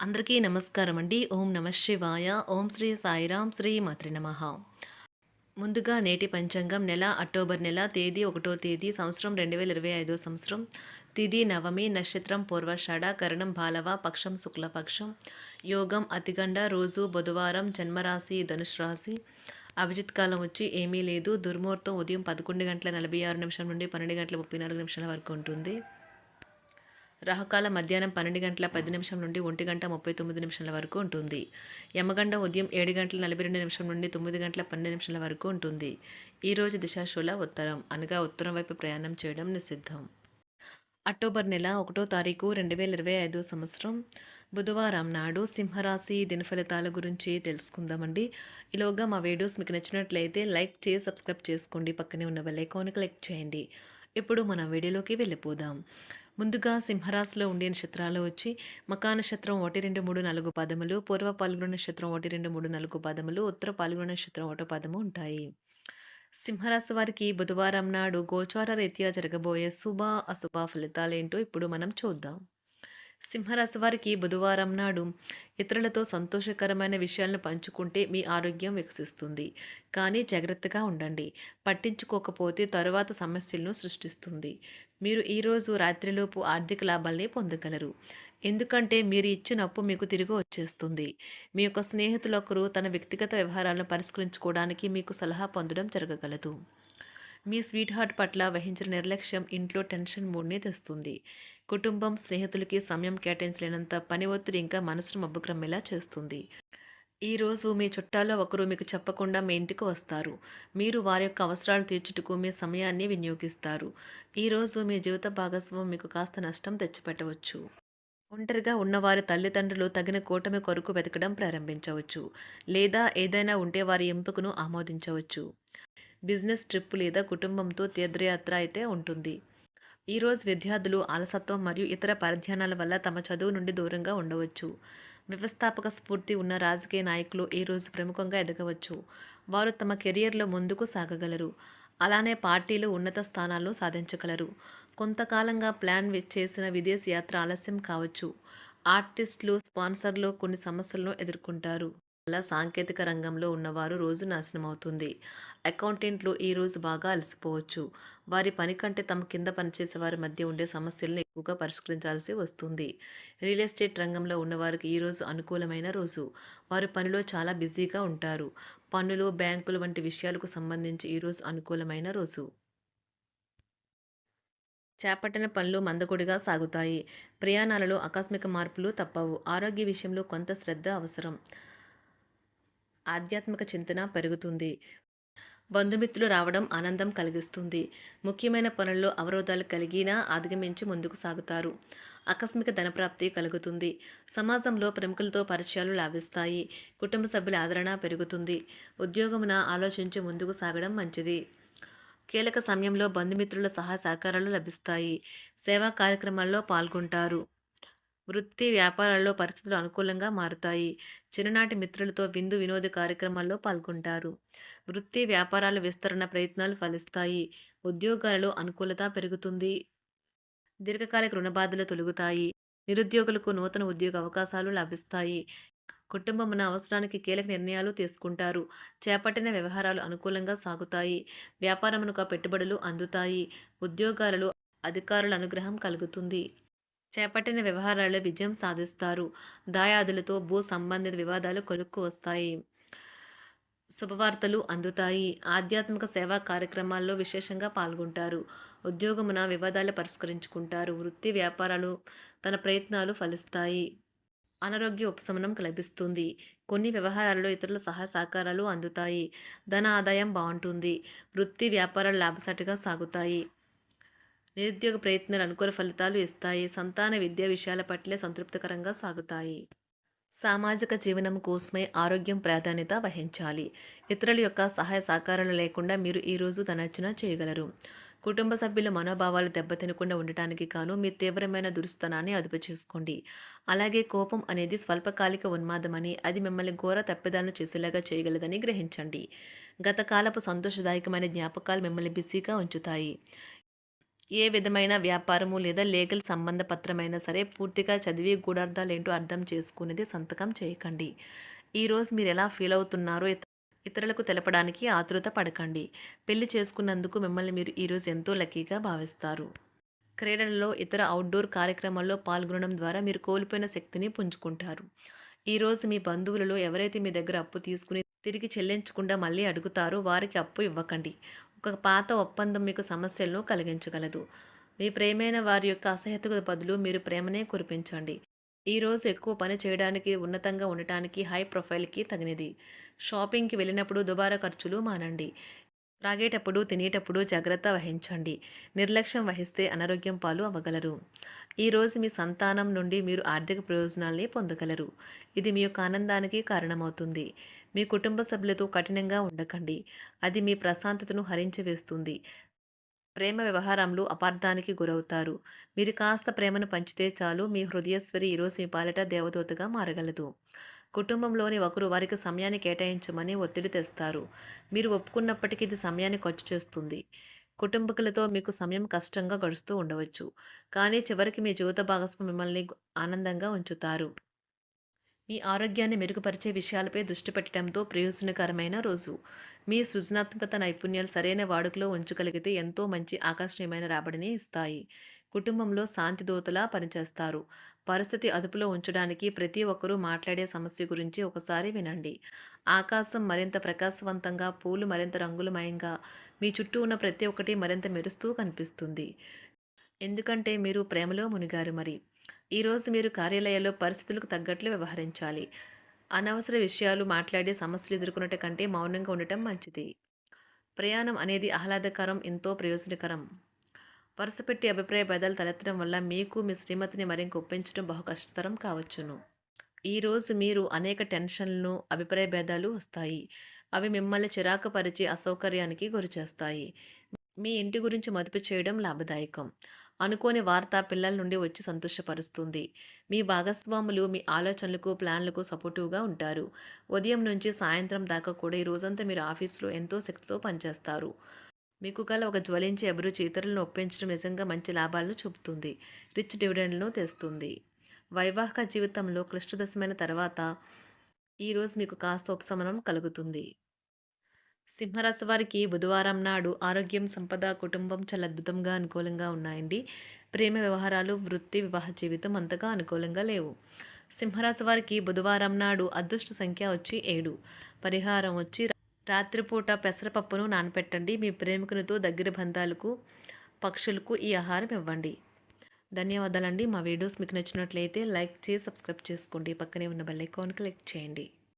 అందరికీ నమస్కారం అండి. ఓం నమ శివాయ. ఓం శ్రీ సాయిరాం శ్రీ మాత్రి నమ. ముందుగా నేటి పంచాంగం నెల అక్టోబర్ నెల తేదీ ఒకటో తేదీ సంవత్సరం రెండు వేల ఇరవై ఐదో సంవత్సరం. తిది నవమి నక్షత్రం పూర్వషాఢ కరణం బాలవ పక్షం శుక్లపక్షం. యోగం అతిగండ రోజు బుధవారం జన్మరాశి ధనుష్ రాశి. అభిజిత్ కాలం వచ్చి ఏమీ లేదు. దుర్ముహూర్తం ఉదయం పదకొండు గంటల నలభై ఆరు నిమిషం నుండి పన్నెండు గంటల ముప్పై నాలుగు నిమిషాల వరకు ఉంటుంది. రాహుకాల మధ్యాహ్నం పన్నెండు గంటల పది నిమిషం నుండి ఒంటి గంట ముప్పై తొమ్మిది నిమిషాల వరకు ఉంటుంది. యమగండ ఉదయం ఏడు గంటల నలభై రెండు నిమిషం నుండి తొమ్మిది గంటల పన్నెండు నిమిషాల వరకు ఉంటుంది. ఈరోజు దిశాశూల ఉత్తరం. అనగా ఉత్తరం వైపు ప్రయాణం చేయడం నిషిద్ధం. అక్టోబర్ నెల ఒకటో తారీఖు రెండు వేల ఇరవై ఐదో సంవత్సరం. బుధవారం నాడు సింహరాశి దినఫలితాల గురించి తెలుసుకుందామండి. ఈలోగా మా వీడియోస్ మీకు నచ్చినట్లయితే లైక్ చేసి సబ్స్క్రైబ్ చేసుకోండి. పక్కనే ఉన్న బెల్ క్లిక్ చేయండి. ఇప్పుడు మన వీడియోలోకి వెళ్ళిపోదాం. ముందుగా సింహరాశిలో ఉండే నక్షత్రాలు వచ్చి మకా నక్షత్రం ఒకటి రెండు మూడు నాలుగు పదములు పూర్వ పాల్గొన నక్షత్రం ఒకటి రెండు మూడు నాలుగు పదములు ఉత్తర పాల్గొన నక్షత్రం ఒకటో పదము ఉంటాయి. సింహరాశి వారికి బుధవారం నాడు గోచార రీత్యా జరగబోయే శుభ అశుభ ఫలితాలేంటో ఇప్పుడు మనం చూద్దాం. సింహరాశి వారికి బుధవారం నాడు ఇతరులతో సంతోషకరమైన విషయాలను పంచుకుంటే మీ ఆరోగ్యం వికసిస్తుంది. కానీ జాగ్రత్తగా ఉండండి. పట్టించుకోకపోతే తరువాత సమస్యలను సృష్టిస్తుంది. మీరు ఈరోజు రాత్రిలోపు ఆర్థిక లాభాల్ని పొందగలరు. ఎందుకంటే మీరు ఇచ్చిన అప్పు మీకు తిరిగి వచ్చేస్తుంది. మీ యొక్క స్నేహితులొకరు తన వ్యక్తిగత వ్యవహారాలను పరిష్కరించుకోవడానికి మీకు సలహా పొందడం జరగగలదు. మీ స్వీట్ హార్ట్ పట్ల వహించిన నిర్లక్ష్యం ఇంట్లో టెన్షన్ మూడ్ని తెస్తుంది. కుటుంబం స్నేహితులకి సమయం కేటాయించలేనంత పని ఒత్తిడి ఇంకా మనసును మబ్బుక్రమ్మేలా చేస్తుంది. ఈరోజు మీ చుట్టాల్లో ఒకరు మీకు చెప్పకుండా మీ ఇంటికి వస్తారు. మీరు వారి యొక్క అవసరాలు తీర్చుటకు మీ సమయాన్ని వినియోగిస్తారు. ఈరోజు మీ జీవిత భాగస్వామ్యం మీకు కాస్త నష్టం తెచ్చిపెట్టవచ్చు. ఒంటరిగా ఉన్నవారి తల్లిదండ్రులు తగిన కూటమి కొరకు వెతకడం ప్రారంభించవచ్చు. లేదా ఏదైనా ఉంటే వారి ఎంపికను ఆమోదించవచ్చు. బిజినెస్ ట్రిప్ లేదా కుటుంబంతో తీర్థయాత్ర అయితే ఉంటుంది. ఈరోజు విద్యార్థులు అలసత్వం మరియు ఇతర పరిధ్యానాల వల్ల తమ చదువు నుండి దూరంగా ఉండవచ్చు. వ్యవస్థాపక స్ఫూర్తి ఉన్న రాజకీయ నాయకులు ఈరోజు ప్రముఖంగా ఎదగవచ్చు. వారు తమ కెరియర్లో ముందుకు సాగగలరు. అలానే పార్టీలు ఉన్నత స్థానాల్లో సాధించగలరు. కొంతకాలంగా ప్లాన్ చేసిన విదేశ యాత్ర ఆలస్యం కావచ్చు. ఆర్టిస్టులు స్పాన్సర్లు కొన్ని సమస్యలను ఎదుర్కొంటారు. వల్ల సాంకేతిక రంగంలో ఉన్నవారు రోజు నాశనం అవుతుంది అకౌంటెంట్లు ఈరోజు బాగా అలసిపోవచ్చు. వారి పని కంటే తమ కింద పనిచేసే వారి మధ్య ఉండే సమస్యలను ఎక్కువగా పరిష్కరించాల్సి వస్తుంది. రియల్ ఎస్టేట్ రంగంలో ఉన్నవారికి ఈరోజు అనుకూలమైన రోజు. వారి పనిలో చాలా బిజీగా ఉంటారు. పన్నులు బ్యాంకులు వంటి విషయాలకు సంబంధించి ఈరోజు అనుకూలమైన రోజు. చేపట్టిన పనులు మందకొడిగా సాగుతాయి. ప్రయాణాలలో ఆకస్మిక మార్పులు తప్పవు. ఆరోగ్య విషయంలో కొంత శ్రద్ధ అవసరం. ఆధ్యాత్మిక చింతన పెరుగుతుంది. బంధుమిత్రులు రావడం ఆనందం కలిగిస్తుంది. ముఖ్యమైన పనుల్లో అవరోధాలు కలిగినా అధిగమించి ముందుకు సాగుతారు. ఆకస్మిక ధనప్రాప్తి కలుగుతుంది. సమాజంలో ప్రముఖులతో పరిచయాలు లాభిస్తాయి. కుటుంబ సభ్యుల ఆదరణ పెరుగుతుంది. ఉద్యోగమున ఆలోచించి ముందుకు సాగడం మంచిది. కీలక సమయంలో బంధుమిత్రుల సహాయ సహకారాలు లభిస్తాయి. సేవా కార్యక్రమాల్లో పాల్గొంటారు. వృత్తి వ్యాపారాల్లో పరిస్థితులు అనుకూలంగా మారుతాయి. చిన్ననాటి మిత్రులతో విందు వినోద కార్యక్రమాల్లో పాల్గొంటారు. వృత్తి వ్యాపారాల విస్తరణ ప్రయత్నాలు ఫలిస్తాయి. ఉద్యోగాలలో అనుకూలత పెరుగుతుంది. దీర్ఘకాలిక రుణబాధలు తొలుగుతాయి. నిరుద్యోగులకు నూతన ఉద్యోగ అవకాశాలు లభిస్తాయి. కుటుంబమున అవసరానికి కీలక నిర్ణయాలు తీసుకుంటారు. చేపట్టిన వ్యవహారాలు అనుకూలంగా సాగుతాయి. వ్యాపారమునకు పెట్టుబడులు అందుతాయి. ఉద్యోగాలలో అధికారుల అనుగ్రహం కలుగుతుంది. చేపట్టిన వ్యవహారాల్లో విజయం సాధిస్తారు. దాయాదులతో భూ సంబంధిత వివాదాలు కొలుక్కు వస్తాయి. శుభవార్తలు అందుతాయి. ఆధ్యాత్మిక సేవా కార్యక్రమాల్లో విశేషంగా పాల్గొంటారు. ఉద్యోగమున వివాదాలు పరిష్కరించుకుంటారు. వృత్తి వ్యాపారాలు తన ప్రయత్నాలు ఫలిస్తాయి. అనారోగ్య ఉపశమనం లభిస్తుంది. కొన్ని వ్యవహారాల్లో ఇతరుల సహాయ సహకారాలు అందుతాయి. ధన ఆదాయం బాగుంటుంది. వృత్తి వ్యాపారాలు లాభసాటిగా సాగుతాయి. నిరుద్యోగ ప్రయత్నాలు అనుకూల ఫలితాలు ఇస్తాయి. సంతాన విద్యా విషయాల పట్లే సంతృప్తికరంగా సాగుతాయి. సామాజిక జీవనం కోసమే ఆరోగ్యం ప్రాధాన్యత వహించాలి. ఇతరుల యొక్క సహాయ సహకారాలు లేకుండా మీరు ఈరోజు ధనర్చన చేయగలరు. కుటుంబ సభ్యుల మనోభావాలు దెబ్బతినకుండా ఉండటానికి కాను మీ తీవ్రమైన దురుస్తనాన్ని అదుపు చేసుకోండి. అలాగే కోపం అనేది స్వల్పకాలిక ఉన్మాదమని అది మిమ్మల్ని ఘోర తప్పిదాలను చేసేలాగా చేయగలదని గ్రహించండి. గతకాలపు సంతోషదాయకమైన జ్ఞాపకాలు మిమ్మల్ని బిజీగా ఉంచుతాయి. ఏ విధమైన వ్యాపారము లేదా లీగల్ సంబంధ పత్రమైనా సరే పూర్తిగా చదివి గూఢార్థాలేంటో అర్థం చేసుకునేది సంతకం చేయకండి. ఈరోజు మీరు ఎలా ఫీల్ అవుతున్నారో ఇతరులకు తెలపడానికి ఆతృత పడకండి. పెళ్ళి చేసుకున్నందుకు మిమ్మల్ని మీరు ఈరోజు ఎంతో లక్కీగా భావిస్తారు. క్రీడలలో ఇతర అవుట్డోర్ కార్యక్రమాల్లో పాల్గొనడం ద్వారా మీరు కోల్పోయిన శక్తిని పుంజుకుంటారు. ఈరోజు మీ బంధువులలో ఎవరైతే మీ దగ్గర అప్పు తీసుకుని తిరిగి చెల్లించకుండా మళ్ళీ అడుగుతారో వారికి అప్పు ఇవ్వకండి. ఒక పాత ఒప్పందం మీకు సమస్యలను కలిగించగలదు. మీ ప్రేమైన వారి యొక్క అసహ్యతకు బదులు మీరు ప్రేమనే కురిపించండి. ఈరోజు ఎక్కువ పని చేయడానికి ఉన్నతంగా ఉండటానికి హై ప్రొఫైల్కి తగినది. షాపింగ్కి వెళ్ళినప్పుడు దుబారా ఖర్చులు మానండి. త్రాగేటప్పుడు తినేటప్పుడు జాగ్రత్త వహించండి. నిర్లక్ష్యం వహిస్తే అనారోగ్యం పాలు అవ్వగలరు. ఈరోజు మీ సంతానం నుండి మీరు ఆర్థిక ప్రయోజనాల్ని పొందగలరు. ఇది మీ యొక్క ఆనందానికి కారణమవుతుంది. మీ కుటుంబ సభ్యులతో కఠినంగా ఉండకండి. అది మీ ప్రశాంతతను హరించివేస్తుంది ప్రేమ వ్యవహారంలో అపార్థానికి గురవుతారు. మీరు కాస్త ప్రేమను పంచితే చాలు మీ హృదయస్వరి ఈరోజు మీ పాలిట దేవదూతగా మారగలదు. కుటుంబంలోని ఒకరు వారికి సమయాన్ని కేటాయించమని ఒత్తిడి తెస్తారు. మీరు ఒప్పుకున్నప్పటికీ ఇది సమయాన్ని ఖర్చు చేస్తుంది. కుటుంబకులతో మీకు సమయం కష్టంగా గడుస్తూ ఉండవచ్చు. కానీ చివరికి మీ జీవిత భాగస్వామి మిమ్మల్ని ఆనందంగా ఉంచుతారు. మీ ఆరోగ్యాన్ని మెరుగుపరిచే విషయాలపై దృష్టి పెట్టడంతో ప్రయోజనకరమైన రోజు. మీ సృజనాత్మకత నైపుణ్యాలు సరైన వాడుకలో ఉంచగలిగితే ఎంతో మంచి ఆకర్షణీయమైన రాబడిని ఇస్తాయి. కుటుంబంలో శాంతి దూతలా పనిచేస్తారు. పరిస్థితి అదుపులో ఉంచడానికి ప్రతి ఒక్కరూ మాట్లాడే సమస్య గురించి ఒకసారి వినండి. ఆకాశం మరింత ప్రకాశవంతంగా పూలు మరింత రంగులమయంగా మీ చుట్టూ ఉన్న ప్రతి ఒక్కటి మరింత మెరుస్తూ కనిపిస్తుంది. ఎందుకంటే మీరు ప్రేమలో మునిగారు మరి. ఈరోజు మీరు కార్యాలయాల్లో పరిస్థితులకు తగ్గట్లు వ్యవహరించాలి. అనవసర విషయాలు మాట్లాడి సమస్యలు ఎదుర్కొనట కంటే మౌనంగా ఉండటం మంచిది. ప్రయాణం అనేది ఆహ్లాదకరం ఎంతో ప్రయోజనకరం. వరుసపెట్టి అభిప్రాయ భేదాలు తలెత్తడం వల్ల మీకు మీ శ్రీమతిని మరింక ఒప్పించడం బహు కష్టతరం కావచ్చును. ఈరోజు మీరు అనేక టెన్షన్లను అభిప్రాయ భేదాలు వస్తాయి. అవి మిమ్మల్ని చిరాకపరిచి అసౌకర్యానికి గురిచేస్తాయి మీ ఇంటి గురించి మదుపు చేయడం లాభదాయకం. అనుకోని వార్త పిల్లల నుండి వచ్చి సంతోషపరుస్తుంది. మీ భాగస్వాములు మీ ఆలోచనలకు ప్లాన్లకు సపోర్టివ్గా ఉంటారు. ఉదయం నుంచి సాయంత్రం దాకా కూడా ఈ రోజంతా మీరు ఆఫీస్లో ఎంతో శక్తితో పనిచేస్తారు. మీకు గల ఒక జ్వలించే అభిరుచి ఇతరులను ఒప్పించడం నిజంగా మంచి లాభాలను చూపుతుంది. రిచ్ డివిడెండ్లను తెస్తుంది. వైవాహిక జీవితంలో క్లిష్టదశమైన తర్వాత ఈరోజు మీకు కాస్త ఉపశమనం కలుగుతుంది. సింహరాశి వారికి బుధవారం నాడు ఆరోగ్యం సంపద కుటుంబం చాలా అద్భుతంగా అనుకూలంగా ఉన్నాయండి. ప్రేమ వ్యవహారాలు వృత్తి వివాహ జీవితం అంతగా అనుకూలంగా లేవు. సింహరాశి వారికి బుధవారం నాడు అదృష్ట సంఖ్య వచ్చి ఏడు. పరిహారం వచ్చి రాత్రిపూట పెసరపప్పును నానపెట్టండి. మీ ప్రేమికునితో దగ్గర బంధాలకు పక్షులకు ఈ ఆహారం ఇవ్వండి. ధన్యవాదాలండి. మా వీడియోస్ మీకు నచ్చినట్లయితే లైక్ చేసి సబ్స్క్రైబ్ చేసుకోండి. పక్కనే ఉన్న బెల్ ఐకాన్ క్లిక్ చేయండి.